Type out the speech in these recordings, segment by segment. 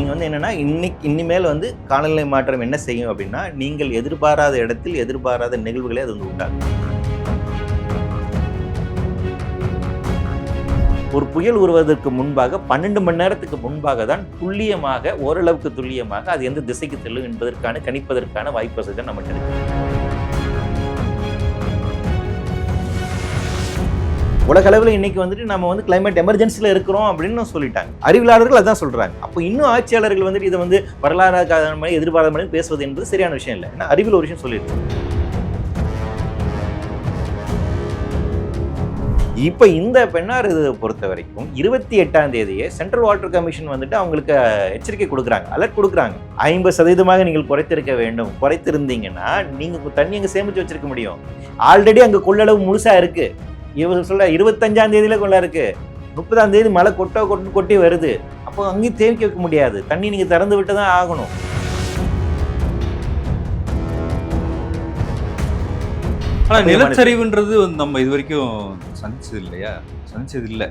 நீங்கள் வந்து என்னென்னா இன்னைக்கு இனிமேல் வந்து காலநிலை மாற்றம் என்ன செய்யும் அப்படின்னா நீங்கள் எதிர்பாராத இடத்தில் எதிர்பாராத நிகழ்வுகளை அது வந்து உண்டாகும் ஒரு புயல் உருவதற்கு முன்பாக பன்னெண்டு மணி நேரத்துக்கு முன்பாக தான் துல்லியமாக ஓரளவுக்கு துல்லியமாக அது எந்த திசைக்கு செல்லும் என்பதற்கான கணிப்பதற்கான வாய்ப்பு வசதி நம்மகிட்ட இருக்குது உலக அளவில் இன்னைக்கு வந்துட்டு நம்ம வந்து கிளைமேட் எமர்ஜென்சியில் இருக்கிறோம் அப்படின்னு சொல்லிட்டாங்க. அறிவியலாளர்கள் அதான் சொல்றாங்க. அப்போ இன்னும் ஆட்சியாளர்கள் வந்துட்டு இதை வந்து வரலாறு மாதிரி எதிர்பாராத மாதிரி பேசுவது என்பது சரியான விஷயம் இல்லை. ஏன்னா அறிவியல் ஒரு விஷயம் சொல்லியிருக்கோம் இப்போ இந்த பெண்ணார் இது பொறுத்த வரைக்கும் இருபத்தி எட்டாம் தேதியே சென்ட்ரல் வாட்டர் கமிஷன் வந்துட்டு அவங்களுக்கு எச்சரிக்கை கொடுக்குறாங்க. அலர்ட் கொடுக்குறாங்க. ஐம்பது சதவீதமாக நீங்கள் குறைத்திருக்க வேண்டும். குறைத்திருந்தீங்கன்னா நீங்கள் தண்ணி அங்கே சேமித்து வச்சிருக்க முடியும். ஆல்ரெடி அங்கே கொள்ளளவு முழுசாக இருக்கு. இவர் சொல்ல இருபத்தஞ்சாம் தேதியில கொள்ள இருக்கு. முப்பதாம் தேதி மழை கொட்டோ கொட்டு கொட்டி வருது. அப்போ அங்கேயும் தேக்கி வைக்க முடியாது. தண்ணி நீங்கள் திறந்து விட்டு தான் ஆகணும். ஆனால் நிலச்சரிவுன்றது நம்ம இது வரைக்கும் சந்திச்சது இல்லையா? சந்திச்சது இல்லை.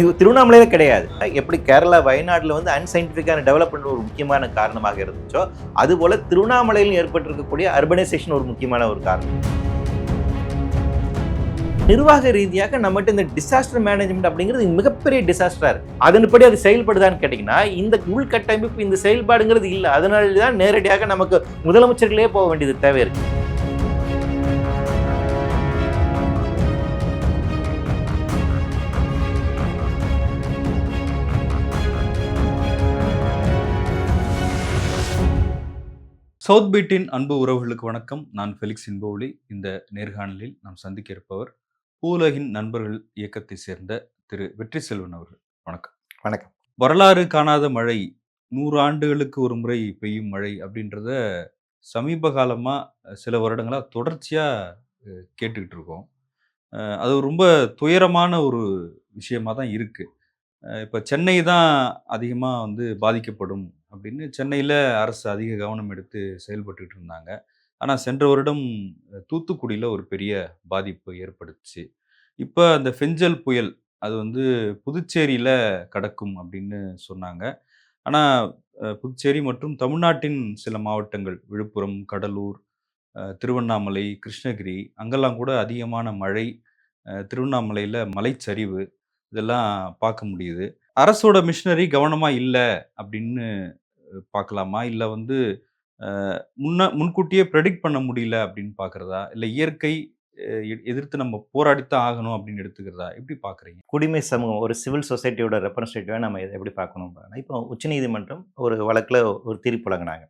இது திருவண்ணாமலையில கிடையாது. எப்படி கேரளா வயநாட்டில் வந்து அன்சைன்டிஃபிக்கான டெவலப்மெண்ட் ஒரு முக்கியமான காரணமாக இருந்துச்சோ அதுபோல திருவண்ணாமலையில் ஏற்பட்டிருக்கக்கூடிய அர்பனைசேஷன் ஒரு முக்கியமான ஒரு காரணம். நிர்வாக ரீதியாக நம்மகிட்ட இந்த டிசாஸ்டர் மேனேஜ்மெண்ட் அப்படிங்கிறது மிகப்பெரிய டிசாஸ்டராக இருக்குது அதன்படி அது செயல்படுதான்னு கேட்டிங்கன்னா இந்த உள்கட்டமைப்பு இந்த செயல்பாடுங்கிறது இல்லை. அதனால தான் நேரடியாக நமக்கு முதலமைச்சர்களே போக வேண்டியது தேவை இருக்குது சவுத் பீட்டின் அன்பு உறவுகளுக்கு வணக்கம். நான் ஃபெலிக்ஸ் இன்போலி இந்த நேர்காணலில் நாம் சந்திக்க இருப்பவர் பூலகின் நண்பர்கள் இயக்கத்தை சேர்ந்த திரு வெற்றி செல்வன் அவர்கள். வணக்கம். வணக்கம். வரலாறு காணாத மழை நூறு ஆண்டுகளுக்கு ஒரு முறை பெய்யும் மழை அப்படின்றத சமீப காலமாக சில வருடங்களாக தொடர்ச்சியாக கேட்டுக்கிட்டு இருக்கோம். அது ரொம்ப துயரமான ஒரு விஷயமா தான் இருக்குது இப்போ சென்னை தான் அதிகமாக வந்து பாதிக்கப்படும் அப்படின்னு சென்னையில் அரசு அதிக கவனம் எடுத்து செயல்பட்டுட்டு இருந்தாங்க. ஆனால் சென்ற வருடம் தூத்துக்குடியில் ஒரு பெரிய பாதிப்பு ஏற்படுத்துச்சு இப்போ அந்த ஃபெஞ்சல் புயல் அது வந்து புதுச்சேரியில் கடக்கும் அப்படின்னு சொன்னாங்க. ஆனால் புதுச்சேரி மற்றும் தமிழ்நாட்டின் சில மாவட்டங்கள் விழுப்புரம் கடலூர் திருவண்ணாமலை கிருஷ்ணகிரி அங்கெல்லாம் கூட அதிகமான மழை திருவண்ணாமலையில் மலைச்சரிவு இதெல்லாம் பார்க்க முடியுது. அரசோட மிஷினரி கவனமாக இல்லை அப்படின்னு பார்க்கலாமா? இல்லை வந்து முன்ன முன்கூட்டியே ப்ரெடிக்ட் பண்ண முடியல அப்படின்னு பார்க்குறதா இல்லை இயற்கை எ- எதிர்த்து நம்ம போராடித்தான் ஆகணும் அப்படின்னு எடுத்துக்கிறதா? எப்படி பார்க்குறீங்க குடிமை சமூகம் ஒரு சிவில் சொசைட்டியோட ரெப்ரஸன்டேட்டிவாக நம்ம இதை எப்படி பார்க்கணும் பாருங்க. இப்போ உச்சநீதிமன்றம் ஒரு வழக்கில் ஒரு தீர்ப்பு வழங்கினாங்க.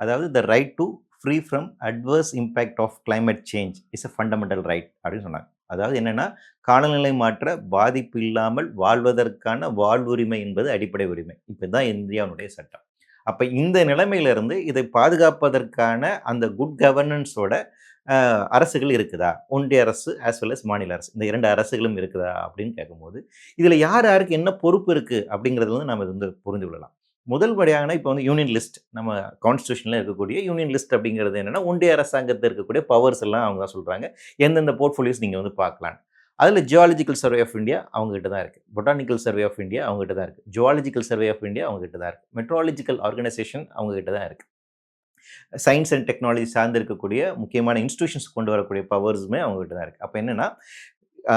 அதாவது the right to free from adverse impact of climate change is a fundamental right அப்படின்னு சொன்னாங்க. அதாவது என்னென்னா காலநிலை மாற்ற பாதிப்பு இல்லாமல் வாழ்வதற்கான வாழ்வுரிமை என்பது அடிப்படை உரிமை. இப்போ தான் இந்தியாவுடைய சட்டம். அப்போ இந்த நிலைமையிலிருந்து இதை பாதுகாப்பதற்கான அந்த குட் கவர்னன்ஸோட அரசுகள் இருக்குதா? ஒன்றிய அரசு ஆஸ் வெல் அஸ் மாநில அரசு. இந்த இரண்டு அரசுகளும் இருக்குதா? அப்படின்னு கேட்கும்போது இதில் யார் யாருக்கு என்ன பொறுப்பு இருக்குது அப்படிங்கிறது வந்து நம்ம இது வந்து புரிந்து கொள்ளலாம். முதல் படியான இப்போ வந்து யூனியன் லிஸ்ட் நம்ம கான்ஸ்டியூஷனில் இருக்கக்கூடிய யூனியன் லிஸ்ட் அப்படிங்கிறது என்னென்னா ஒன்றிய அரசாங்கத்தில் இருக்கக்கூடிய பவர்ஸ் எல்லாம் அவங்க தான் சொல்கிறாங்க எந்தெந்த போர்ட்ஃபோலியோஸ் நீங்கள் வந்து பார்க்கலாம். அதில் ஜியாலஜிக்கல் சர்வே ஆஃப் இந்தியா அவங்ககிட்ட தான் இருக்குது பொட்டானிக்கல் சர்வே ஆஃப் இந்தியா அவங்ககிட்ட தான் இருக்குது ஜுவாலஜிக்கல் சர்வே ஆஃப் இந்தியா அவங்ககிட்ட தான் இருக்குது மெட்ராலஜிக்கல் ஆர்கனைசேஷன் அவங்ககிட்ட தான் இருக்குது சயின்ஸ் அண்ட் டெக்னாலஜி சார்ந்து இருக்கக்கூடிய முக்கியமான இன்ஸ்டியூஷன்ஸ் கொண்டு வரக்கூடிய பவர்ஸுமே அவங்ககிட்ட தான் இருக்குது அப்போ என்னென்னா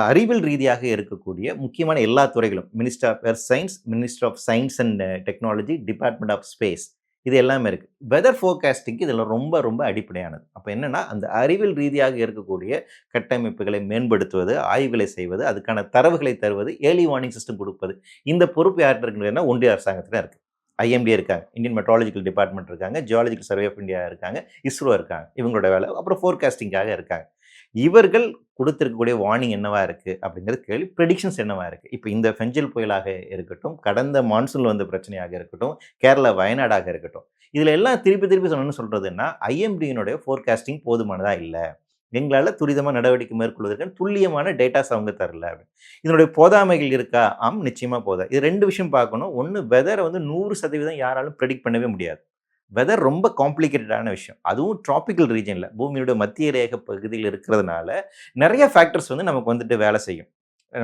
அறிவியல் ரீதியாக இருக்கக்கூடிய முக்கியமான எல்லா துறைகளும் minister of science minister of science and technology department of space இது எல்லாமே இருக்குது வெதர் ஃபோர்காஸ்டிங்க்கு இதில் ரொம்ப ரொம்ப அடிப்படையானது. அப்போ என்னென்னா அந்த அறிவியல் ரீதியாக இருக்கக்கூடிய கட்டமைப்புகளை மேம்படுத்துவது ஆய்வுகளை செய்வது அதுக்கான தரவுகளை தருவது ஏர்லி வார்னிங் சிஸ்டம் கொடுப்பது. இந்த பொறுப்பு யார்கிட்ட இருக்குன்னா ஒன்றிய அரசாங்கத்தில் இருக்குது ஐஎம்டி இருக்காங்க இந்தியன் மெட்ராலஜிக்கல் டிபார்ட்மெண்ட் இருக்காங்க ஜியாலஜிக்கல் சர்வே ஆஃப் இந்தியா இருக்காங்க இஸ்ரோ இருக்காங்க இவங்களோட வேலை. அப்புறம் ஃபோர்காஸ்டிங்காக இருக்காங்க. இவர்கள் கொடுத்துருக்கக்கூடிய வார்னிங் என்னவா இருக்குது அப்படிங்கிறது கேள்வி ப்ரெடிக்ஷன்ஸ் என்னவா இருக்குது இப்போ இந்த ஃபெஞ்சல் புயலாக இருக்கட்டும் கடந்த மான்சூனில் வந்த பிரச்சனையாக இருக்கட்டும் கேரளா வயநாடாக இருக்கட்டும் இதில் எல்லாம் திருப்பி திருப்பி சொன்னோன்னு சொல்கிறதுன்னா ஐஎம்டியினுடைய ஃபோர்காஸ்டிங் போதுமானதாக இல்லை? எங்களால் துரிதமாக நடவடிக்கை மேற்கொள்வதற்கு துல்லியமான டேட்டாஸ் அவங்க தரல அப்படின்னு. இதனுடைய போதாமைகள் இருக்கா? ஆம் நிச்சயமாக போதா. இது ரெண்டு விஷயம் பார்க்கணும். ஒன்று வெதரை வந்து நூறு சதவீதம் யாராலும் ப்ரெடிக்ட் பண்ணவே முடியாது. வெதர் ரொம்ப காம்ப்ளிகேட்டடான விஷயம். அதுவும் ட்ராபிக்கல் ரீஜனில் பூமியோட மத்திய ரேக பகுதியில் இருக்கிறதுனால நிறைய ஃபேக்டர்ஸ் வந்து நமக்கு வந்துட்டு வேலை செய்யும்.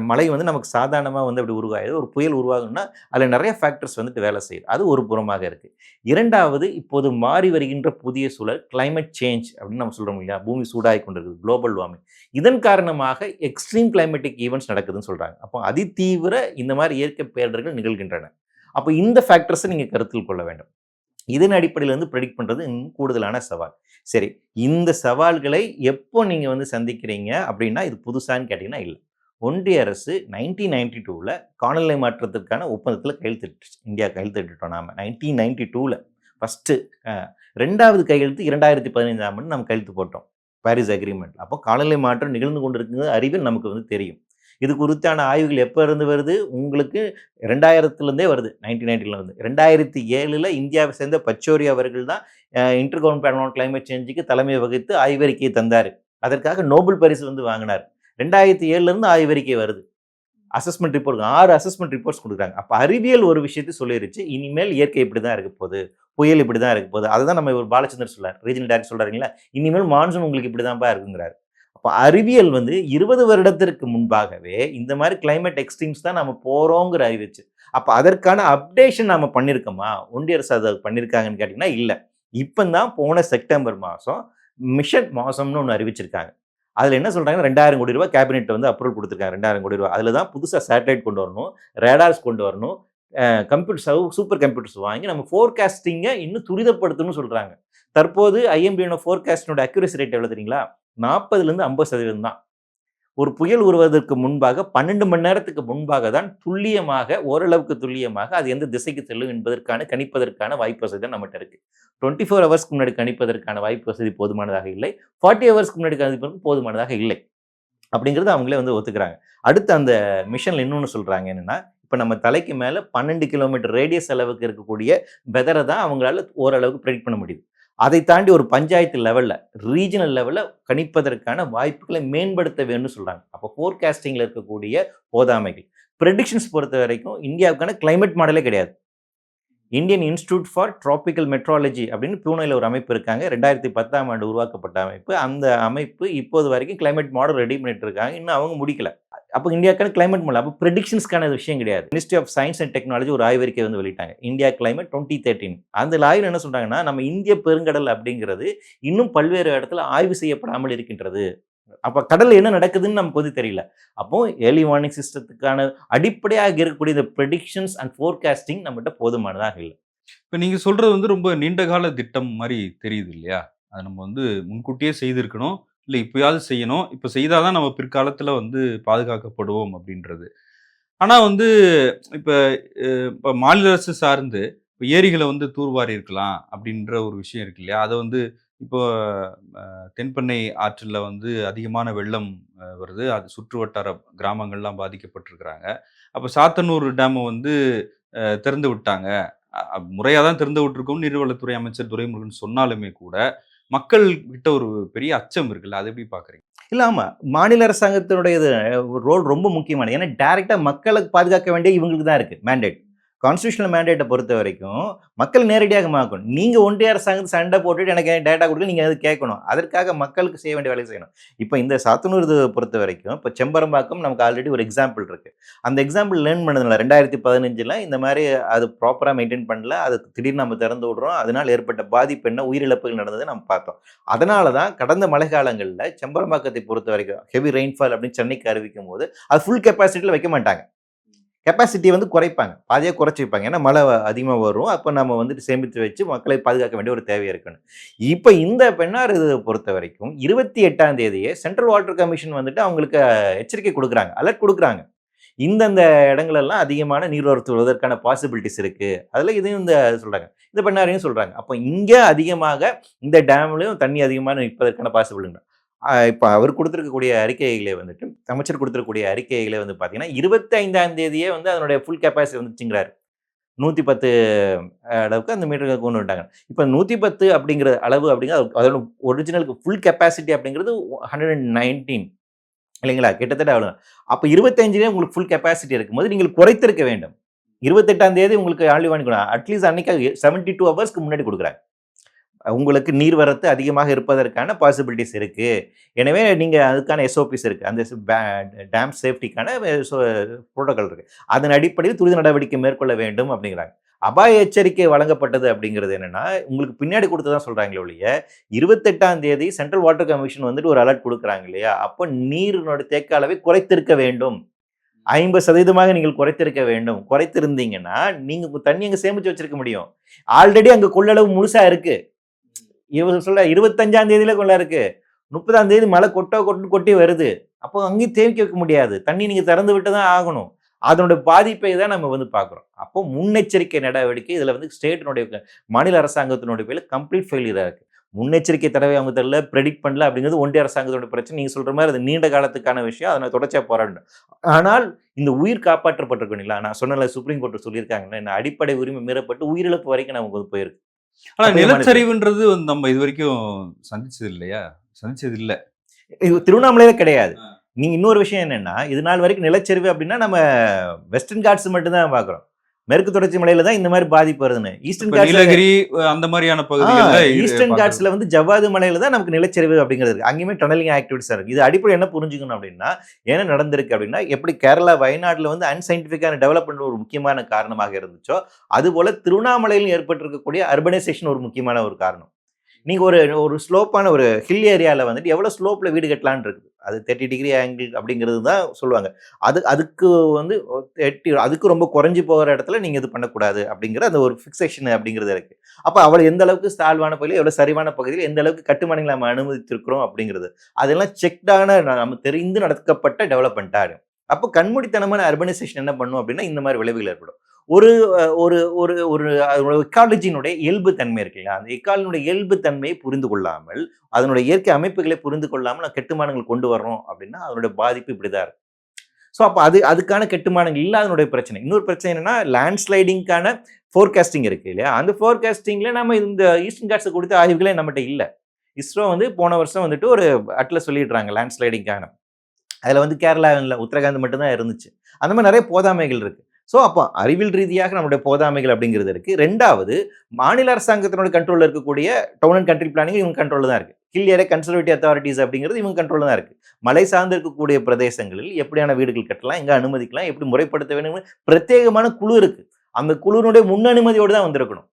மழை வந்து நமக்கு சாதாரணமாக வந்து அப்படி உருவாகுது. ஒரு புயல் உருவாகணும்னா அதில் நிறைய ஃபேக்டர்ஸ் வந்துட்டு வேலை செய்யுது அது ஒரு புறமாக இருக்குது இரண்டாவது இப்போது மாறி வருகின்ற புதிய சூழல் கிளைமேட் சேஞ்ச் அப்படின்னு நம்ம சொல்கிறோம் இல்லையா? பூமி சூடாகி கொண்டிருக்குது குளோபல் வார்மிங் இதன் காரணமாக எக்ஸ்ட்ரீம் கிளைமேட்டிக் ஈவெண்ட்ஸ் நடக்குதுன்னு சொல்கிறாங்க அப்போ அதிதீவிர இந்த மாதிரி இயற்கை பேரிடர்கள் நிகழ்கின்றன. அப்போ இந்த ஃபேக்டர்ஸை நீங்கள் கருத்தில் கொள்ள வேண்டும். இதன் அடிப்படையில் வந்து ப்ரெடிக்ட் பண்ணுறது இன்னும் கூடுதலான சவால். சரி இந்த சவால்களை எப்போ நீங்கள் வந்து சந்திக்கிறீங்க அப்படின்னா இது புதுசான்னு கேட்டிங்கன்னா இல்லை. ஒன்றிய அரசு நைன்டீன் நைன்டி டூவில் காலநிலை மாற்றத்திற்கான ஒப்பந்தத்தில் கையெழுத்திட்டுச்சு இந்தியா கையெழுத்திட்டோம் நாம். நைன்டீன் நைன்டி டூவில் ஃபஸ்ட்டு ரெண்டாவது கையெழுத்து இரண்டாயிரத்தி பதினைஞ்சாம் ஆண்டு நம்ம கையெழுத்து போட்டோம். பாரிஸ் அக்ரிமெண்ட் அப்போ காலநிலை மாற்றம் நிகழ்ந்து கொண்டிருக்குங்க அறிவில் நமக்கு வந்து தெரியும். இது குறித்தான ஆய்வுகள் எப்போ இருந்து வருது? உங்களுக்கு ரெண்டாயிரத்துலேருந்தே வருது நைன்டீன் நைன்டிலேருந்து ரெண்டாயிரத்தி ஏழில் இந்தியாவை சேர்ந்த பச்சோரி அவர்கள் தான் இன்டர் கவர்மெண்ட் பேனல் கிளைமேட் சேஞ்சுக்கு தலைமை வகித்து ஆய்வறிக்கையை தந்தார். அதற்காக நோபல் பரிசு வந்து வாங்கினார். ரெண்டாயிரத்தி ஏழுலேருந்து ஆய்வறிக்கை வருது. அசஸ்மெண்ட் ரிப்போர்ட் ஆறு அசஸ்மெண்ட் ரிப்போர்ட்ஸ் கொடுக்குறாங்க. அப்போ அறிவியல் ஒரு விஷயத்தை சொல்லிருச்சு. இனிமேல் இயற்கை இப்படி தான் இருக்க போகுது. புயல் இப்படி தான் இருக்க போகுது. அதை தான் நம்ம ஒரு பாலச்சந்தர் சொல்கிறார் ரீஜனல் டேரக்டர் சொல்கிறாருங்களா இனிமேல் மான்சூன் உங்களுக்கு இப்படி தான்ப்பா இருக்குங்கிறாரு. அப்போ அறிவியல் வந்து இருபது வருடத்திற்கு முன்பாகவே இந்த மாதிரி கிளைமேட் எக்ஸ்ட்ரீம்ஸ் தான் நம்ம போகிறோங்கிற அறிவிச்சு. அப்போ அதற்கான அப்டேஷன் நம்ம பண்ணியிருக்கோமா ஒன்றிய அரசு அதை பண்ணியிருக்காங்கன்னு கேட்டிங்கன்னா இல்லை. இப்போ தான் போன செப்டம்பர் மாதம் மிஷன் மாதம்னு ஒன்று அறிவிச்சிருக்காங்க. அதில் என்ன சொல்கிறாங்க ரெண்டாயிரம் கோடி ரூபா கேபினெட் வந்து அப்ரூவல் கொடுத்துருக்காங்க ரெண்டாயிரம் கோடி ரூபா அதில் தான் புதுசாக சேட்டலைட் கொண்டு வரணும் ரேடார்ஸ் கொண்டு வரணும் கம்ப்யூட்டர் சூப்பர் கம்ப்யூட்டர்ஸ் வாங்கி நம்ம ஃபோர்காஸ்டிங்கை இன்னும் துரிதப்படுத்தணும்னு சொல்கிறாங்க தற்போது ஐஎம்பியோட ஃபோர்காஸ்டினோட அக்யூரசி ரேட் எவ்வளோ தெரியுங்களா? நாற்பதுலேருந்து ஐம்பது சதவீதம் தான். ஒரு புயல் உருவதற்கு முன்பாக பன்னெண்டு மணி நேரத்துக்கு முன்பாக தான் துல்லியமாக ஓரளவுக்கு துல்லியமாக அது எந்த திசைக்கு செல்லும் என்பதற்கான கணிப்பதற்கான வாய்ப்பு வசதி தான் நம்மகிட்ட இருக்கு. டுவெண்ட்டி ஃபோர் ஹவர்ஸ்க்கு முன்னாடி கணிப்பதற்கான வாய்ப்பு வசதி போதுமானதாக இல்லை. ஃபார்ட்டி ஹவர்ஸ்க்கு முன்னாடி கணிப்பதற்கு போதுமானதாக இல்லை. அப்படிங்கிறது அவங்களே வந்து ஒத்துக்கிறாங்க. அடுத்து அந்த மிஷனில் இன்னொன்று சொல்கிறாங்க என்னென்னா இப்போ நம்ம தலைக்கு மேலே பன்னெண்டு கிலோமீட்டர் ரேடியஸ் அளவுக்கு இருக்கக்கூடிய வெதரை தான் அவங்களால ஓரளவுக்கு ப்ரெடிக்ட் பண்ண முடியுது. அதை தாண்டி ஒரு பஞ்சாயத்து லெவலில் ரீஜனல் லெவலில் கணிப்பதற்கான வாய்ப்புகளை மேம்படுத்த வேணும்னு சொல்கிறாங்க அப்போ ஃபோர்காஸ்டிங்கில் இருக்கக்கூடிய போதாமைகள். ப்ரெடிக்ஷன்ஸ் பொறுத்த வரைக்கும் இந்தியாவுக்கான கிளைமேட் மாடலே கிடையாது. Indian institute for tropical meteorology அப்படின்னு பூனையில் ஒரு அமைப்பு இருக்காங்க. ரெண்டாயிரத்தி பத்தாம் ஆண்டு உருவாக்கப்பட்ட அமைப்பு. அந்த அமைப்பு இப்போது வரைக்கும் கிளைமேட் மாடல் ரெடி பண்ணிட்டு இருக்காங்க. இன்னும் அவங்க முடிக்கலை. அப்போ இந்தியாக்கான கிளைமேட் மாடல் அப்போ ப்ரெடிக்ஷன்ஸ்க்கான விஷயம் கிடையாது. Ministry of science and technology ஒரு ஆய்வறிக்கை வந்து வெளியிட்டாங்க. இந்தியா கிளைமேட் டுவெண்ட்டி தேர்ட்டின் அந்த ஆய்வில் என்ன சொல்கிறாங்கன்னா நம்ம இந்திய பெருங்கடல் அப்படிங்கிறது இன்னும் பல்வேறு இடத்துல ஆய்வு செய்யப்படாமல் இருக்கின்றது. அப்போ கடல் என்ன நடக்குதுன்னு நமக்கு வந்து தெரியல. அப்போ ஏர்லி வார்னிங் சிஸ்டத்துக்கான அடிப்படையாக இருக்கக்கூடிய இந்த ப்ரெடிக்ஷன்ஸ் அண்ட் ஃபோர்காஸ்டிங் நம்மகிட்ட போதுமானதாக இல்லை. இப்போ நீங்க சொல்றது வந்து ரொம்ப நீண்ட கால திட்டம் மாதிரி தெரியுது இல்லையா? அதை நம்ம வந்து முன்கூட்டியே செய்திருக்கணும். இல்லை இப்பயாவது செய்யணும். இப்போ செய்தாதான் நம்ம பிற்காலத்தில் வந்து பாதுகாக்கப்படுவோம் அப்படின்றது. ஆனால் வந்து இப்போ இப்போ மாநில அரசு சார்ந்து இப்போ ஏரிகளை வந்து தூர்வாரி இருக்கலாம் அப்படின்ற ஒரு விஷயம் இருக்கு இல்லையா? அதை வந்து இப்போ தென்பெண்ணை ஆற்றில் வந்து அதிகமான வெள்ளம் வருது. அது சுற்று வட்டார கிராமங்கள்லாம் பாதிக்கப்பட்டிருக்கிறாங்க. அப்போ சாத்தனூர் டேமை வந்து திறந்து விட்டாங்க. முறையாக தான் திறந்து விட்டுருக்கோம் நீர்வளத்துறை அமைச்சர் துரைமுருகன் சொன்னாலுமே கூட மக்கள் கிட்ட ஒரு பெரிய அச்சம் இருக்குல்ல? அதை எப்படி பார்க்குறீங்க இல்லாமல் மாநில அரசாங்கத்தினுடைய ரோல் ரொம்ப முக்கியமானது. ஏன்னா டேரெக்டாக மக்களை பாதுகாக்க வேண்டிய இவங்களுக்கு தான் இருக்குது மேண்டேட் கான்ஸ்டியூஷனல் மேண்டேட்டை பொறுத்த வரைக்கும் மக்கள் நேரடியாக மாக்கணும். நீங்கள் ஒன்றிய அரசாங்கத்தை சண்டை போட்டுட்டு எனக்கு டேட்டா கொடுக்க நீங்கள் அது கேட்கணும்? அதற்காக மக்களுக்கு செய்ய வேண்டிய வேலையை செய்யணும். இப்போ இந்த சாத்தனூர் இது பொறுத்த வரைக்கும் இப்போ செம்பரம்பாக்கம் நமக்கு ஆல்ரெடி ஒரு எக்ஸாம்பிள் இருக்குது அந்த எக்ஸாம்பிள் லேர்ன் பண்ணதுனால ரெண்டாயிரத்தி பதினஞ்சில் இந்த மாதிரி அது ப்ராப்பராக மெயின்டைன் பண்ணல. அது திடீர்னு நம்ம திறந்து விடுறோம். அதனால் ஏற்பட்ட பாதிப்பு என்ன? உயிரிழப்புகள் நடந்ததை நம்ம பார்த்தோம். அதனால தான் கடந்த மழை காலங்களில் செம்பரம்பாக்கத்தை பொறுத்த வரைக்கும் ஹெவி ரெயின்ஃபால் அப்படின்னு சென்னைக்கு அறிவிக்கும் போது அது ஃபுல் கெப்பாசிட்டியில் வைக்க மாட்டாங்க. கெப்பாசிட்டியை வந்து குறைப்பாங்க. பாதியாக குறைச்சி வைப்பாங்க. ஏன்னா மழை அதிகமாக வரும். அப்போ நம்ம வந்துட்டு சேமித்து வச்சு மக்களை பாதுகாக்க வேண்டிய ஒரு தேவை இருக்கணும். இப்போ இந்த பெண்ணார் இது பொறுத்த வரைக்கும் இருபத்தி எட்டாம் தேதியே சென்ட்ரல் வாட்டர் கமிஷன் வந்துட்டு அவங்களுக்கு எச்சரிக்கை கொடுக்குறாங்க. அலர்ட் கொடுக்குறாங்க. இந்தந்த இடங்களெல்லாம் அதிகமான நீர்வரத்து வருவதற்கான பாசிபிலிட்டிஸ் இருக்குது அதில் இதையும் இந்த சொல்கிறாங்க இந்த பெண்ணாரையும் சொல்கிறாங்க அப்போ இங்கே அதிகமாக இந்த டேம்லையும் தண்ணி அதிகமாக நிற்பதற்கான பாசிபிலிட்டி இப்போ அவர் கொடுத்துருக்கக்கூடிய அறிக்கைகளை வந்துட்டு அமைச்சர் கொடுத்துருக்கக்கூடிய அறிக்கைகளை வந்து பார்த்தீங்கன்னா இருபத்தி ஐந்தாம் தேதியே வந்து அதனுடைய ஃபுல் கெப்பாசிட்டி வந்துச்சுங்கிறார் நூற்றி பத்து அளவுக்கு அந்த மீட்டருக்கு கொண்டு வந்துட்டாங்க. இப்போ நூற்றி பத்து அப்படிங்கிற அளவு அப்படிங்கிறது அதோட ஒரிஜினலுக்கு ஃபுல் கெப்பாசிட்டி அப்படிங்கிறது ஹண்ட்ரட் அண்ட் நைன்டீன் இல்லைங்களா? கிட்டத்தட்ட அவ்வளோ அப்போ இருபத்தஞ்சிலே உங்களுக்கு ஃபுல் கெப்பாசிட்டி இருக்கும்போது நீங்கள் குறைத்திருக்க வேண்டும். இருபத்தெட்டாம் தேதி உங்களுக்கு ஆள்வி வாங்கி அட்லீஸ்ட் அன்னைக்கு செவன்ட்டி டூ ஹவர்ஸ்க்கு முன்னாடி கொடுக்குறாங்க. உங்களுக்கு நீர்வரத்து அதிகமாக இருப்பதற்கான பாசிபிலிட்டிஸ் இருக்குது எனவே நீங்கள் அதுக்கான எஸ்ஓபிஸ் இருக்குது அந்த டேம் சேஃப்டிக்கான புரோட்டோக்கால் இருக்குது அதன் அடிப்படையில் துரித நடவடிக்கை மேற்கொள்ள வேண்டும் அப்படிங்கிறாங்க. அபாய எச்சரிக்கை வழங்கப்பட்டது அப்படிங்கிறது என்னென்னா உங்களுக்கு பின்னாடி கொடுத்து தான் சொல்கிறாங்களே ஒழிய இருபத்தெட்டாம் தேதி சென்ட்ரல் வாட்டர் கமிஷன் வந்துட்டு ஒரு அலர்ட் கொடுக்குறாங்க இல்லையா? அப்போ நீரினோட தேக்க அளவை குறைத்திருக்க வேண்டும். ஐம்பது சதவீதமாக நீங்கள் குறைத்திருக்க வேண்டும். குறைத்திருந்தீங்கன்னா நீங்கள் தண்ணி அங்கே சேமித்து வச்சிருக்க முடியும். ஆல்ரெடி அங்கே கொள்ளளவு முழுசாக இருக்குது இருபது சொல்ல இருபத்தஞ்சாம் தேதியில கொள்ள இருக்கு. முப்பதாம் தேதி மழை கொட்ட கொட்டு கொட்டி வருது. அப்போ அங்கேயும் தேக்கி வைக்க முடியாது. தண்ணி நீங்கள் திறந்து விட்டு தான் ஆகணும். அதனுடைய பாதிப்பை தான் நம்ம வந்து பார்க்குறோம். அப்போ முன்னெச்சரிக்கை நடவடிக்கை இதில் வந்து ஸ்டேட்டினுடைய மாநில அரசாங்கத்தினுடைய பேரில் கம்ப்ளீட் ஃபெயிலியராக இருக்குது முன்னெச்சரிக்கை தடவை அவங்க தெரியல ப்ரெடிக்ட் பண்ணல அப்படிங்கிறது ஒன்றிய அரசாங்கத்தோட பிரச்சனை. நீங்கள் சொல்கிற மாதிரி அது நீண்ட காலத்துக்கான விஷயம். அதை நான் தொடர்ச்சியாக போராடணும். ஆனால் இந்த உயிர் காப்பாற்றப்பட்டிருக்கீங்களா நான் சொன்னல சுப்ரீம் கோர்ட் சொல்லியிருக்காங்கன்னா இந்த அடிப்படை உரிமை மீறப்பட்டு உயிரிழப்பு வரைக்கும் நமக்கு வந்து போயிருக்கு. ஆனா நிலச்சரிவுன்றது வந்து நம்ம இது வரைக்கும் சந்திச்சது இல்லையா? சந்திச்சது இல்ல. இது திருவண்ணாமலையில கிடையாது. நீங்க இன்னொரு விஷயம் என்னன்னா இது நாள் வரைக்கும் நிலச்சரிவு அப்படின்னா நம்ம வெஸ்டர்ன் காட்ஸ் மட்டும்தான் பார்க்குறோம். மேற்கு தொடர்ச்சி மலையில தான் இந்த மாதிரி பாதிப்பு வருதுன்னு. ஈஸ்டர்ன் நீலகிரி அந்த மாதிரியான பகுதிகள்ல ஈஸ்டர்ன். காட்ஸ்ல வந்து ஜவ்வாது மலையில தான் நமக்கு நிலச்சரிவு அப்படிங்கிறது இருக்கு. அங்கேயுமே டனலிங் ஆக்டிவிட்டிஸ் இருக்கு. இது அடிப்படை என்ன புரிஞ்சுக்கணும் அப்படின்னா என்ன நடந்திருக்கு அப்படின்னா எப்படி கேரளா வயநாடுல வந்து அன்சைன்டிஃபிக்கான டெவலப்மெண்ட் ஒரு முக்கியமான காரணமாக இருந்துச்சோ அதுபோல திருவண்ணாமலையில் ஏற்பட்டிருக்கக்கூடிய அர்பனைசேஷன் ஒரு முக்கியமான ஒரு காரணம். நீங்கள் ஒரு ஒரு ஸ்லோப்பான ஒரு ஹில் ஏரியாவில் வந்துட்டு எவ்வளோ ஸ்லோப்பில் வீடு கட்டலான்னு இருக்குது. அது தேர்ட்டி டிகிரி ஆங்கிள் அப்படிங்கிறது தான் சொல்லுவாங்க. அது அதுக்கு வந்து தேர்ட்டி அதுக்கு ரொம்ப குறைஞ்சி போகிற இடத்துல நீங்கள் இது பண்ணக்கூடாது அப்படிங்கிற அந்த ஒரு ஃபிக்ஸேஷன் அப்படிங்கிறது இருக்குது அப்போ அவள் எந்த அளவுக்கு தாழ்வான பகுதியில் எவ்வளோ சரிவான பகுதியில் எந்த அளவுக்கு கட்டுமானங்களை நம்ம அனுமதித்திருக்கிறோம் அப்படிங்கிறது. அதெல்லாம் செக்டான நம்ம தெரிந்து நடக்கப்பட்ட டெவலப்மெண்ட்டாக அப்போ கண்மூடித்தனமான அர்பனைசேஷன் என்ன பண்ணும் அப்படின்னா இந்த மாதிரி விளைவுகள் ஏற்படும். ஒரு ஒரு ஒரு ஒரு எக்காலஜியினுடைய இயல்பு தன்மை இருக்கு இல்லையா? அந்த எக்காலினுடைய இயல்பு தன்மையை புரிந்து கொள்ளாமல் அதனுடைய இயற்கை அமைப்புகளை புரிந்து கொள்ளாமல் நான் கெட்டுமானங்கள் கொண்டு வர்றோம் அப்படின்னா அதனுடைய பாதிப்பு இப்படிதான் இருக்கும் ஸோ அப்போ அது அதுக்கான கட்டுமானங்கள் இல்லாதனுடைய பிரச்சனை. இன்னொரு பிரச்சனை என்னன்னா லேண்ட்ஸ்லைடிங்கான ஃபோர்காஸ்டிங் இருக்கு இல்லையா? அந்த ஃபோர்காஸ்டிங்கில் நம்ம இந்த ஈஸ்டர்ன் காட்ஸை கொடுத்த ஆய்வுகளே நம்மகிட்ட இல்லை. இஸ்ரோ வந்து போன வருஷம் வந்துட்டு ஒரு அட்ல சொல்லிடுறாங்க லேண்ட்ஸ்லைடிங்கான அதில் வந்து கேரளாவில் உத்தரகாண்ட் மட்டும்தான் இருந்துச்சு. அந்த மாதிரி நிறைய போதாமைகள் இருக்குது ஸோ அப்போ அறிவியல் ரீதியாக நம்மளுடைய போதாமைகள் அப்படிங்கிறது இருக்குது ரெண்டாவது மாநில அரசாங்கத்தினோட கண்ட்ரோலில் இருக்கக்கூடிய டவுன் அண்ட் கண்ட்ரி பிளானிங் இவங்க கண்ட்ரோலில் தான் இருக்குது ஹில் கன்சர்வேட்டிவ் அத்தாரிட்டிஸ் அப்படிங்கிறது இவங்க கண்ட்ரோலில் தான் இருக்குது மலை சார்ந்து இருக்கக்கூடிய பிரதேசங்களில் எப்படியான வீடுகள் கட்டலாம் எங்கே அனுமதிக்கலாம் எப்படி முறைப்படுத்த வேண்டும் பிரத்யேகமான குழு இருக்குது அந்த குழுவினுடைய முன் அனுமதியோடு தான் வந்திருக்கணும்.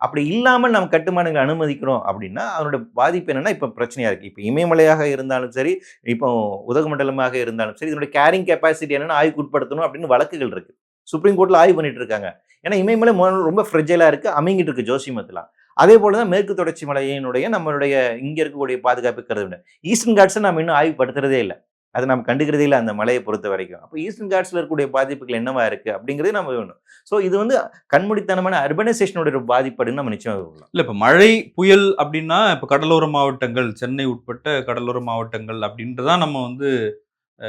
அப்படி இல்லாமல் நம்ம கட்டுமானங்களை அனுமதிக்கிறோம் அப்படின்னா அதனுடைய பாதிப்பு என்னென்னா இப்போ பிரச்சனையாக இருக்குது இப்போ இமயமலையாக இருந்தாலும் சரி இப்போ உதகமண்டலமாக இருந்தாலும் சரி இதனுடைய கேரிங் கெப்பாசிட்டி என்னென்னா ஆய்வுக்கு உட்படுத்தணும் அப்படின்னு வழக்குகள் இருக்குது சுப்ரீம் கோர்ட்டில் ஆய்வு பண்ணிட்டு இருக்காங்க. ஏன்னா இமயமலை ரொம்ப ஃப்ரெஜைலா இருக்குது அமைங்கிட்டு இருக்கு ஜோசிமத்துலாம் அதே போல தான் மேற்கு தொடர்ச்சி மலையினுடைய நம்மளுடைய இங்கே இருக்கக்கூடிய பாதுகாப்பு கருது ஈஸ்டர்ன் காட்ஸை நம்ம இன்னும் ஆய்வுப்படுத்துறதே இல்லை. அதை நம்ம கண்டுக்கிறதே இல்லை அந்த மலையை பொறுத்த வரைக்கும். அப்போ ஈஸ்டர்ன் காட்ஸில் இருக்கக்கூடிய பாதிப்புகள் என்னவா இருக்குது அப்படிங்கிறதே நம்ம வேணும். ஸோ இது வந்து கண்மூடித்தனமான அர்பனைசேஷனோட ஒரு பாதிப்படுன்னு நம்ம நிச்சயம் இல்லை இப்போ மழை புயல் அப்படின்னா இப்போ கடலோர மாவட்டங்கள் சென்னை உட்பட்ட கடலோர மாவட்டங்கள் அப்படின்றதான் நம்ம வந்து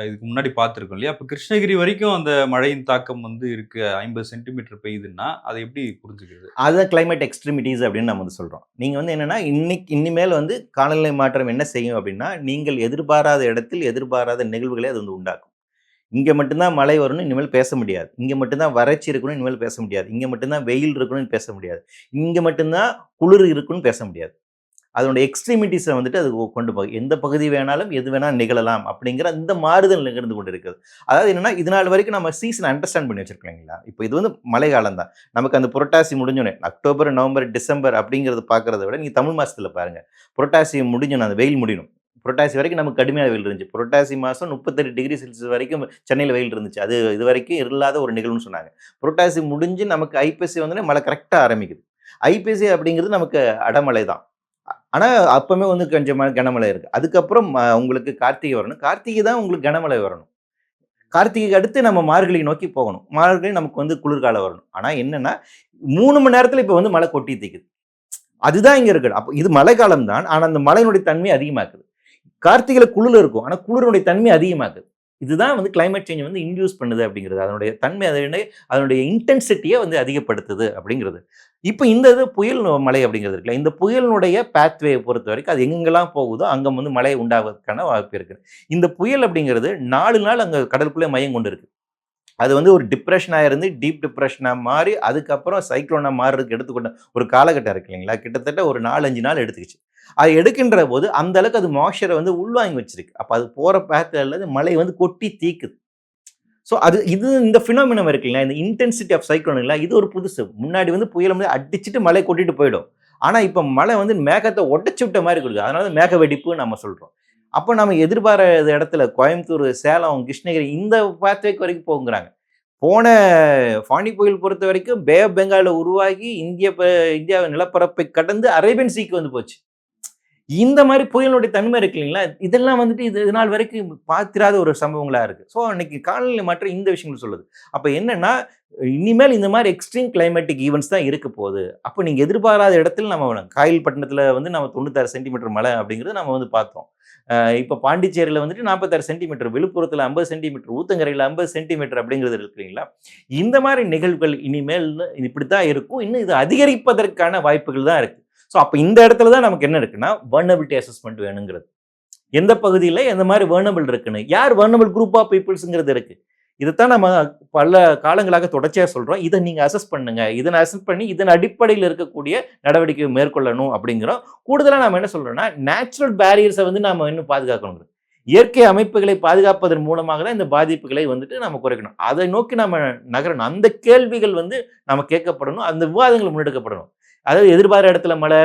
இதுக்கு முன்னாடி பார்த்துருக்கோம் இல்லையா? அப்போ கிருஷ்ணகிரி வரைக்கும் அந்த மழையின் தாக்கம் வந்து இருக்கு. ஐம்பது சென்டிமீட்டர் பெய்யுதுன்னா அதை எப்படி புரிஞ்சுக்கிறது? அதுதான் கிளைமேட் எக்ஸ்ட்ரீமிட்டிஸ் அப்படின்னு நம்ம வந்து சொல்கிறோம் நீங்கள் வந்து என்னென்னா இன்னைக்கு இனிமேல் வந்து காலநிலை மாற்றம் என்ன செய்யும் அப்படின்னா நீங்கள் எதிர்பாராத இடத்தில் எதிர்பாராத நிகழ்வுகளை அது வந்து உண்டாக்கும். இங்கே மட்டும்தான் மழை வரணும் இனிமேல் பேச முடியாது. இங்கே மட்டும்தான் வறட்சி இருக்கணும்னு இனிமேல் பேச முடியாது. இங்கே மட்டும்தான் வெயில் இருக்கணும்னு பேச முடியாது. இங்கே மட்டும்தான் குளிர் இருக்குன்னு பேச முடியாது. அதனுடைய எக்ஸ்ட்ரீமிட்டிஸை வந்துட்டு அது கொண்டு போகும் எந்த பகுதி வேணாலும் எது வேணாலும் நிகழலாம் அப்படிங்கிற அந்த மாறுதல் நிகழ்ந்து கொண்டு இருக்குது அதாவது என்னென்னா இது நாள் வரைக்கும் நம்ம சீசன் அண்டர்ஸ்டாண்ட் பண்ணி வச்சிருக்கோம் இல்லைங்களா? இப்போ இது வந்து மழை காலம் தான் நமக்கு அந்த புரட்டாசி முடிஞ்சோடனே அக்டோபர் நவம்பர் டிசம்பர் அப்படிங்கிறது பார்க்குறத விட நீங்கள் தமிழ் மாதத்தில் பாருங்கள் புரட்டாசி முடிஞ்சோன்னு அந்த வெயில் முடியணும். புரட்டாசி வரைக்கும் நமக்கு கடுமையான வெயில் இருந்துச்சு. புரட்டாசி மாதம் முப்பத்தெட்டு டிகிரி செல்சியஸ் வரைக்கும் சென்னையில் வெயில் இருந்துச்சு. அது இது வரைக்கும் இல்லாத ஒரு நிகழ்வுன்னு சொன்னாங்க. புரட்டாசி முடிஞ்சு நமக்கு ஐபிஎஸ்சி வந்தோடனே மழை கரெக்டாக ஆரம்பிக்குது. ஐபிஎஸ்சி அப்படிங்கிறது நமக்கு அடமலை தான் ஆனால் அப்போவுமே வந்து கொஞ்சம் கனமழை இருக்குது அதுக்கப்புறம் உங்களுக்கு கார்த்திகை வரணும். கார்த்திகை தான் உங்களுக்கு கனமழை வரணும். கார்த்திகைக்கு அடுத்து நம்ம மார்கழி நோக்கி போகணும். மார்கழி நமக்கு வந்து குளிர்காலம் வரணும். ஆனால் என்னென்னா மூணு மணி நேரத்தில் இப்போ வந்து மழை கொட்டி தீக்குது அதுதான் இங்கே இருக்குது அப்போ இது மழை காலம் தான். ஆனால் அந்த மழையினுடைய தன்மை அதிகமாக்குது. கார்த்திகையில் குளிர் இருக்கும். ஆனால் குளிருடைய தன்மை அதிகமாக்குது. இதுதான் வந்து கிளைமேட் சேஞ்ச் வந்து இன்டியூஸ் பண்ணுது அப்படிங்கிறது. அதனுடைய தன்மை அதனுடைய அதனுடைய இன்டென்சிட்டியை வந்து அதிகப்படுத்துது அப்படிங்கிறது. இப்போ இந்த இது புயல் மலை அப்படிங்கிறது இருக்குல்ல இந்த புயலினுடைய பேத்வேயை பொறுத்த வரைக்கும் அது எங்கெங்கெல்லாம் போகுதோ அங்கே வந்து மழை உண்டாவதற்கான வாய்ப்பு இருக்குது. இந்த புயல் அப்படிங்கிறது நாலு நாள் அங்கே கடலுக்குள்ளே மையம் கொண்டு இருக்குது அது வந்து ஒரு டிப்ரெஷனாக இருந்து டீப் டிப்ரெஷனாக மாறி அதுக்கப்புறம் சைக்ளோனாக மாறுறதுக்கு எடுத்துக்கொண்ட ஒரு காலகட்டம் இருக்கு இல்லைங்களா? கிட்டத்தட்ட ஒரு நாலஞ்சு நாள் எடுத்துக்கிச்சு. அது எடுக்கின்ற போது அந்த அளவுக்கு அது மாய்ச்சரை வந்து உள்வாங்கி வச்சிருக்கு. அப்போ அது போகிற பேத்தில் மழை வந்து கொட்டி தீக்குது. ஸோ அது இது இந்த ஃபினோமினம் இருக்குல்ல இந்த இன்டென்சிட்டி ஆஃப் சைக்ளோனுங்களா இது ஒரு புதுசு. முன்னாடி வந்து புயல் வந்து அடிச்சுட்டு மழை கொட்டிட்டு போயிடும். ஆனால் இப்போ மழை வந்து மேகத்தை ஒட்டச்சு விட்ட மாதிரி கொடுக்குது அதனால தான் மேக வெடிப்பு நம்ம சொல்கிறோம் அப்போ நம்ம எதிர்பாராத இடத்துல கோயம்புத்தூர் சேலம் கிருஷ்ணகிரி இந்த பாத்வேக்கு வரைக்கும் போகுங்கிறாங்க. போன ஃபானி புயல் பொறுத்த வரைக்கும் பே ஆஃப் பெங்காலில் உருவாகி இந்திய ப- இந்தியா நிலப்பரப்பை கடந்து அரேபியன் சீக்கு வந்து போச்சு. இந்த மாதிரி புயலுடைய தன்மை இருக்கு இல்லைங்களா? இதெல்லாம் வந்துட்டு இது நாள் வரைக்கும் பார்த்திராத ஒரு சம்பவங்களா இருக்குது ஸோ அன்னைக்கு காலநிலை மாற்றம் இந்த விஷயங்கள் சொல்லுது. அப்போ என்னென்னா இனிமேல் இந்த மாதிரி எக்ஸ்ட்ரீம் கிளைமேட்டிக் ஈவெண்ட்ஸ் தான் இருக்க போகுது. அப்போ நீங்கள் எதிர்பாராத இடத்துல நம்ம காயில் பட்டணத்தில் வந்து நம்ம தொண்ணூத்தாறு சென்டிமீட்டர் மழை அப்படிங்கிறது நம்ம வந்து பார்த்தோம். இப்போ பாண்டிச்சேரியில் வந்துட்டு நாற்பத்தாறு சென்டிமீட்டர் விழுப்புரத்தில் ஐம்பது சென்டிமீட்டர் ஊத்தங்கரையில் ஐம்பது சென்டிமீட்டர் அப்படிங்கிறது இருக்கு இல்லைங்களா? இந்த மாதிரி நிகழ்வுகள் இனிமேல் இப்படி தான் இருக்கும். இன்னும் இது அதிகரிப்பதற்கான வாய்ப்புகள் தான் இருக்குது ஸோ அப்போ இந்த இடத்துல தான் நமக்கு என்ன இருக்குன்னா வர்னபிலிட்டி அசஸ்மெண்ட் வேணுங்கிறது. எந்த பகுதியில் எந்த மாதிரி வேர்னபிள் இருக்குன்னு யார் வேர்னபிள் குரூப் ஆஃப் பீப்புள்ஸுங்கிறது இருக்குது இதைத்தான் நம்ம பல காலங்களாக தொடர்ச்சியாக சொல்கிறோம் இதை நீங்கள் அசஸ் பண்ணுங்க. இதனை அசஸ் பண்ணி இதன் அடிப்படையில் இருக்கக்கூடிய நடவடிக்கை மேற்கொள்ளணும் அப்படிங்கிறோம். கூடுதலாக நம்ம என்ன சொல்கிறோம்னா நேச்சுரல் பேரியர்ஸை வந்து நம்ம இன்னும் பாதுகாக்கணும் இயற்கை அமைப்புகளை பாதுகாப்பதன் மூலமாக தான் இந்த பாதிப்புகளை வந்துட்டு நம்ம குறைக்கணும். அதை நோக்கி நம்ம நகரணும். அந்த கேள்விகள் வந்து நம்ம கேட்கப்படணும். அந்த விவாதங்கள் முன்னெடுக்கப்படணும். அதாவது எதிர்பாராத இடத்துல மழை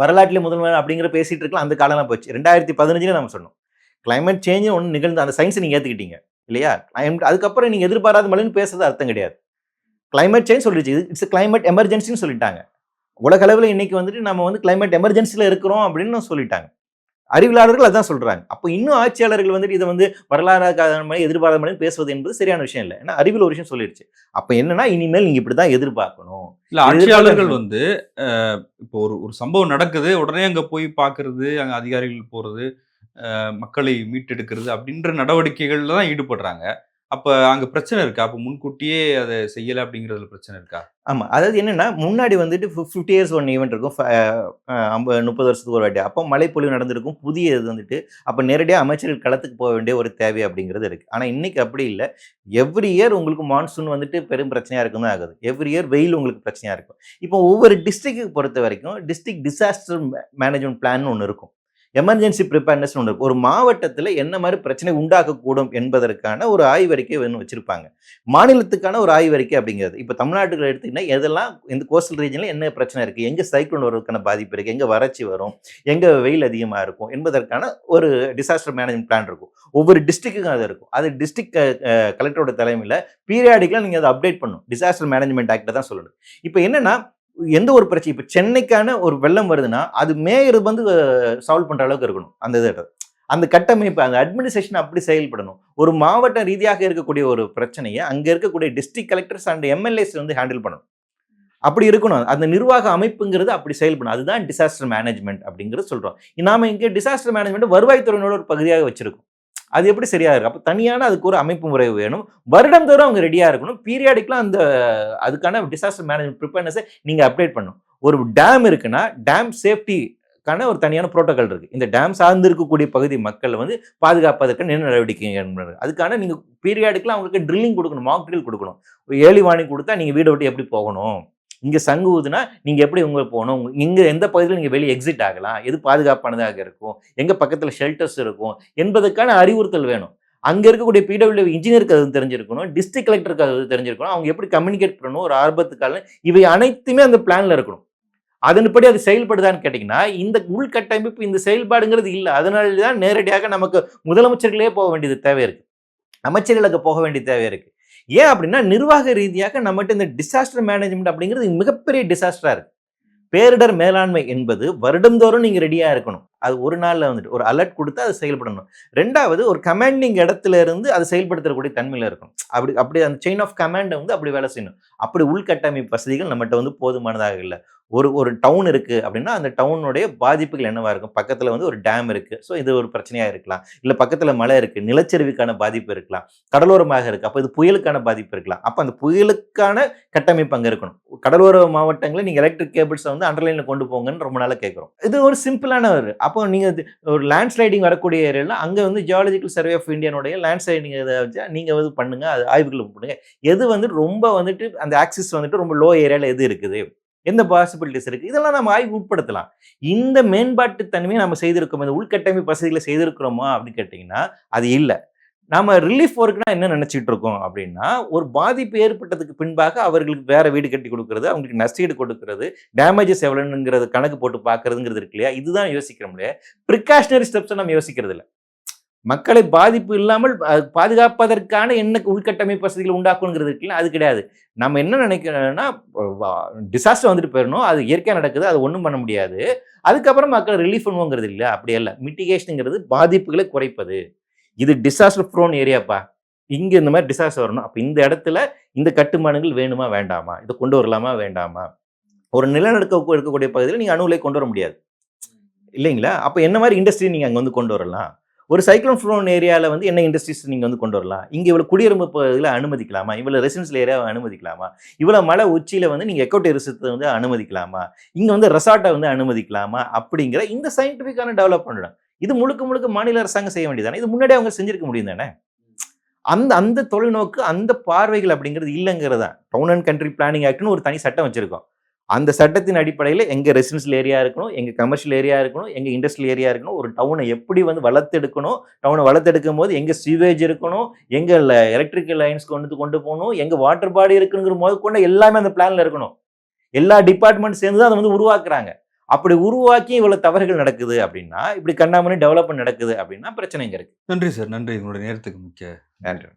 வரலாற்றில் முதல்வர் அப்படிங்கிற பேசிட்டு இருக்கலாம். அந்த காலம்லாம் போச்சு. ரெண்டாயிரத்தி பதினஞ்சுல நம்ம சொன்னோம். கிளைமேட் சேஞ்ச் ஒன்று நிகழ்ந்து அந்த சயின்ஸை நீங்கள் ஏற்றுக்கிட்டீங்க இல்லையா? கிளைமேட் அதுக்கப்புறம் நீங்கள் எதிர்பாராத மழைன்னு பேசுறது அர்த்தம் கிடையாது. கிளைமேட் சேஞ்ச் சொல்லிடுச்சு. இட்ஸ் கிளைமேட் எமர்ஜென்சின்னு சொல்லிட்டாங்க. உலகளவில் இன்னைக்கு வந்துட்டு நம்ம வந்து கிளைமேட் எமர்ஜென்சியில் இருக்கிறோம் அப்படின்னு சொல்லிட்டாங்க. அறிவியலாளர்கள் அதான் சொல்றாங்க. அப்போ இன்னும் ஆட்சியாளர்கள் வந்துட்டு இதை வந்து வரலாறு மழை எதிர்பாராத மழை பேசுவது என்பது சரியான விஷயம் இல்லை. ஏன்னா அறிவியல் ஒரு விஷயம் சொல்லிடுச்சு. அப்போ என்னன்னா இனிமேல் நீங்க இப்படி தான் எதிர்பார்க்கணும். இல்ல ஆட்சியாளர்கள் வந்து இப்போ ஒரு ஒரு சம்பவம் நடக்குது உடனே அங்க போய் பார்க்கிறது அங்க அதிகாரிகள் போறது அஹ், மக்களை மீட்டெடுக்கிறது அப்படின்ற நடவடிக்கைகள்ல தான் ஈடுபடுறாங்க. அப்ப அங்க பிரச்சனை இருக்கா? அப்ப முன்கூட்டியே அதை செய்யல அப்படிங்கறதுல பிரச்சனை இருக்கா? ஆமா. அதாவது என்னன்னா முன்னாடி வந்துட்டு ஃபிஃப்டி இயர்ஸ் ஒன் ஈவெண்ட் இருக்கும். ஃப- ஐம்பது முப்பது வருஷத்துக்கு ஒரு வாட்டி. அப்போ மழைப்பொழிவு நடந்திருக்கும். புதிய இது வந்துட்டு அப்போ நேரடியாக அமைச்சர்கள் களத்துக்கு போக வேண்டிய ஒரு தேவை அப்படிங்கிறது இருக்கு. ஆனால் இன்னைக்கு அப்படி இல்லை. எவ்ரி இயர் உங்களுக்கு மான்சூன் வந்துட்டு பெரும் பிரச்சனையாக இருக்கும் தான் ஆகுது. எவ்ரி இயர் வெயில் உங்களுக்கு பிரச்சனையாக இருக்கும். இப்போ ஒவ்வொரு டிஸ்ட்ரிக்ட்டுக்கு பொறுத்த வரைக்கும் டிஸ்ட்ரிக்ட் டிசாஸ்டர் மேனேஜ்மெண்ட் பிளான் ஒன்று இருக்கும். எமர்ஜென்சி ப்ரிப்பேர்னஸ் ஒன்று ஒரு மாவட்டத்தில் என்ன மாதிரி பிரச்சனை உண்டாக்கக்கூடும் என்பதற்கான ஒரு ஆய்வறிக்கை ஒன்று வச்சுருப்பாங்க. மாநிலத்துக்கான ஒரு ஆய்வறிக்கை அப்படிங்கிறது. இப்போ தமிழ்நாட்டுக்கு எடுத்தீங்கன்னா எதெல்லாம் இந்த கோஸ்டல் ரீஜனில் என்ன பிரச்சனை இருக்குது எங்கே சைக்ளோன் வருவதற்கான பாதிப்பு இருக்குது எங்கே வறட்சி வரும்? எங்கே வெயில் அதிகமாக இருக்கும்? என்பதற்கான ஒரு டிசாஸ்டர் மேனேஜ்மெண்ட் பிளான் இருக்கும். ஒவ்வொரு டிஸ்ட்ரிக்ட்டுக்கும் அது இருக்கும். அது டிஸ்ட்ரிக்ட் கலெக்டரோட தலைமையில் பீரியாடிக்கலாக நீங்கள் அதை அப்டேட் பண்ணணும். டிசாஸ்டர் மேனேஜ்மெண்ட் ஆக்டை தான் சொல்லணும். இப்போ என்னன்னா எந்த ஒரு பிரச்சனை? இப்போ சென்னைக்கான ஒரு வெள்ளம் வருதுன்னா அது மேயர் வந்து சால்வ் பண்ணுற அளவுக்கு இருக்கணும். அந்த இது அந்த கட்டமைப்பு அந்த அட்மினிஸ்ட்ரேஷன் அப்படி செயல்படணும். ஒரு மாவட்ட ரீதியாக இருக்கக்கூடிய ஒரு பிரச்சனையை அங்கே இருக்கக்கூடிய டிஸ்ட்ரிக்ட் கலெக்டர்ஸ் அண்ட் எம்எல்ஏஸ் வந்து ஹேண்டில் பண்ணணும். அப்படி இருக்கணும். அந்த நிர்வாக அமைப்புங்கிறது அப்படி செயல்படணும். அதுதான் டிசாஸ்டர் மேனேஜ்மெண்ட் அப்படிங்கிறது சொல்கிறோம் நாம இங்கே டிசாஸ்டர் மேனேஜ்மெண்ட் வருவாய்த்துறையினோட ஒரு பகுதியாக வச்சுருக்கோம். அது எப்படி சரியாக இருக்கு? அப்போ தனியான அதுக்கு ஒரு அமைப்பு முறை வேணும். வருடம் தோறும் அவங்க ரெடியாக இருக்கணும். பீரியாடிக்கெலாம் அந்த அதுக்கான டிசாஸ்டர் மேனேஜ்மெண்ட் ப்ரிப்பேர்னஸை நீங்கள் அப்டேட் பண்ணணும். ஒரு டேம் இருக்குன்னா டேம் சேஃப்டிக்கான ஒரு தனியான ப்ரோட்டோக்கால் இருக்குது இந்த டேம் சார்ந்து இருக்கக்கூடிய பகுதி மக்கள் வந்து பாதுகாப்பதற்கு என்ன நடவடிக்கை அதுக்கான நீங்கள் பீரியாடிக்கெலாம் அவங்களுக்கு ட்ரில்லிங் கொடுக்கணும் மாக் ட்ரில் கொடுக்கணும். ஏழி வாணி கொடுத்தா நீங்கள் வீடை விட்டு எப்படி போகணும்? இங்கே சங்கு ஊதுனா நீங்கள் எப்படி உங்களுக்கு போகணும்? இங்கே எந்த பகுதியில் நீங்கள் வெளியே எக்ஸிட் ஆகலாம்? எது பாதுகாப்பானதாக இருக்கும்? எங்கள் பக்கத்தில் ஷெல்டர்ஸ் இருக்கும்? என்பதற்கான அறிவுறுத்தல் வேணும். அங்கே இருக்கக்கூடிய பிடபிள்யூ இன்ஜினியருக்கு அது தெரிஞ்சிருக்கணும். டிஸ்ட்ரிக்ட் கலெக்டருக்கு அது தெரிஞ்சிருக்கணும். அவங்க எப்படி கம்யூனிகேட் பண்ணணும்? ஒரு ஆர்வத்துக்கால இவை அனைத்துமே அந்த பிளானில் இருக்கணும். அதன்படி அது செயல்படுதான்னு கேட்டிங்கன்னா இந்த உள்கட்டமைப்பு இந்த செயல்பாடுங்கிறது இல்லை. அதனால தான் நேரடியாக நமக்கு முதலமைச்சர்களே போக வேண்டியது தேவை இருக்குது அமைச்சர்களுக்கு போக வேண்டிய தேவை இருக்குது ஏன் அப்படின்னா நிர்வாக ரீதியாக நம்மகிட்ட இந்த டிசாஸ்டர் மேனேஜ்மெண்ட் அப்படிங்கிறது மிகப்பெரிய டிசாஸ்டராக இருக்குது பேரிடர் மேலாண்மை என்பது வருடந்தோறும் நீங்கள் ரெடியாக இருக்கணும். அது ஒரு நாளில் வந்துட்டு ஒரு அலர்ட் கொடுத்து அது செயல்படணும். ரெண்டாவது ஒரு கமாண்டிங் இடத்துல இருந்து அது செயல்படுத்தக்கூடிய தன்மையில் இருக்கணும். அப்படி அப்படி அந்த செயின் ஆஃப் கமாண்டை வந்து அப்படி வேலை செய்யணும். அப்படி உள்கட்டமைப்பு வசதிகள் நம்மகிட்ட வந்து போதுமானதாக இல்லை. ஒரு ஒரு டவுன் இருக்குது அப்படின்னா அந்த டவுனுடைய பாதிப்புகள் என்னவாக இருக்கும்? பக்கத்தில் வந்து ஒரு டேம் இருக்குது ஸோ இது ஒரு பிரச்சனையாக இருக்கலாம். இல்லை பக்கத்தில் மழை இருக்குது நிலச்சரிவுக்கான பாதிப்பு இருக்கலாம். கடலோரமாக இருக்குது அப்போ இது புயலுக்கான பாதிப்பு இருக்கலாம். அப்போ அந்த புயலுக்கான கட்டமைப்பு அங்கே இருக்கணும். கடலோர மாவட்டங்களில் நீங்கள் எலக்ட்ரிக் கேபிள்ஸை வந்து அண்டர்லைனில் கொண்டு போங்கன்னு ரொம்ப நாளாக கேட்குறோம். இது ஒரு சிம்பிளான ஒரு அப்போ நீங்கள் ஒரு லேண்ட் ஸ்லைடிங் வரக்கூடிய ஏரியாவில் அங்கே வந்து ஜியாலஜிக்கல் சர்வே ஆஃப் இந்தியனுடைய லேண்ட் ஸ்லைடிங் இதை வச்சா நீங்கள் வந்து பண்ணுங்கள் அது ஆய்வுகள் பண்ணுங்கள் எது வந்து ரொம்ப வந்துட்டு அந்த ஆக்சிஸ் வந்துட்டு ரொம்ப லோ ஏரியாவில் எது இருக்குது? எந்த பாசிபிலிட்டிஸ் இருக்குது இதெல்லாம் நம்ம ஆய்வு உட்படுத்தலாம். இந்த மேம்பாட்டு தன்மையை நம்ம செய்திருக்கோம் இந்த உள்கட்டமைப்பு வசதிகளை செய்திருக்கிறோமா? அப்படின்னு கேட்டிங்கன்னா அது இல்லை. நாம் ரிலீஃப் ஒர்க்னா என்ன நினச்சிட்டு இருக்கோம் அப்படின்னா ஒரு பாதிப்பு ஏற்பட்டதுக்கு பின்பாக அவர்களுக்கு வேறு வீடு கட்டி கொடுக்குறது அவங்களுக்கு நஷ்டீடு கொடுக்கறது டேமேஜஸ் எவ்வளோங்கிறது கணக்கு போட்டு பார்க்கறதுங்கிறது இருக்கு இல்லையா? இதுதான் யோசிக்கிறோம் இல்லையா? ப்ரிகாஷனரி ஸ்டெப்ஸை நம்ம யோசிக்கிறது இல்லை மக்களை பாதிப்பு இல்லாமல் பாதுகாப்பதற்கான என்ன உள்கட்டமைப்பு வசதிகள் உண்டாக்கணுங்கிறது இருக்குல்ல அது கிடையாது. நம்ம என்ன நினைக்கிறோம்னா டிசாஸ்டர் வந்துட்டு போயிடணும் அது இயற்கையாக நடக்குது அது ஒன்றும் பண்ண முடியாது. அதுக்கப்புறம் மக்கள் ரிலீஃப் பண்ணுவோங்கிறது இல்லை அப்படி அல்ல. மிட்டிகேஷனுங்கிறது பாதிப்புகளை குறைப்பது. இது டிசாஸ்டர் ப்ரோன் ஏரியாப்பா இங்கே இந்த மாதிரி டிசாஸ்டர் வரணும். அப்போ இந்த இடத்துல இந்த கட்டுமானங்கள் வேணுமா வேண்டாமா? இதை கொண்டு வரலாமா வேண்டாமா? ஒரு நிலநடுக்க இருக்கக்கூடிய பகுதியில் நீங்கள் அணுகுலை கொண்டு வர முடியாது. இல்லைங்களா? அப்போ என்ன மாதிரி இண்டஸ்ட்ரி நீங்கள் அங்கே வந்து கொண்டு வரலாம்? ஒரு சைக்ளோன் ஃப்ளோன் ஏரியாவில் வந்து என்ன இண்டஸ்ட்ரீஸ் நீங்கள் வந்து கொண்டு வரலாம்? இங்கே இவ்வளோ குடியிருப்பு பகுதியில் அனுமதிக்கலாமா? இவ்வளோ ரெசிடென்சியல் ஏரியாவை அனுமதிக்கலாமா? இவ்வளோ மலை உச்சியில் வந்து நீங்கள் எக்கோ டெரிசத்தை வந்து அனுமதிக்கலாமா? இங்கே வந்து ரெசார்ட்டை வந்து அனுமதிக்கலாமா? அப்படிங்கிற இந்த சயின்டிஃபிக்கான டெவலப் பண்ணணும் இது முழுக்க முழுக்க மாநில அரசாங்கம் செய்ய வேண்டியதானே இது முன்னாடி அவங்க செஞ்சிருக்க முடியும் தானே? அந்த அந்த தொலைநோக்கு அந்த பார்வைகள் அப்படிங்கிறது இல்லைங்கிறது தான் டவுன் அண்ட் கண்ட்ரி பிளானிங் ஆக்ட்னு ஒரு தனி சட்டம் வச்சுருக்கோம். அந்த சட்டத்தின் அடிப்படையில் எங்க ரெசிடென்ஷியல் ஏரியா இருக்கணும் எங்க கமர்ஷியல் ஏரியா இருக்கணும் எங்க இண்டஸ்ட்ரியல் ஏரியா இருக்கணும் ஒரு டவுனை எப்படி வந்து வளர்த்தெடுக்கணும் டவுனை வளர்த்தெடுக்கும் போது எங்க சீவேஜ் இருக்கணும் எங்க எலக்ட்ரிக்கல் லைன்ஸ் கொண்டு கொண்டு போகணும் எங்க வாட்டர் பாடி இருக்குங்கிற போது கொண்டு எல்லாமே அந்த பிளான்ல இருக்கணும். எல்லா டிபார்ட்மெண்ட் சேர்ந்து தான் அதை வந்து உருவாக்குறாங்க. அப்படி உருவாக்கி இவ்வளவு தவறுகள் நடக்குது அப்படின்னா இப்படி கண்ணாமணி டெவலப்மெண்ட் நடக்குது அப்படின்னா பிரச்சனை இங்க இருக்கு. நன்றி சார் நன்றி. உங்களுடைய நேரத்துக்கு முக்கிய நன்றி.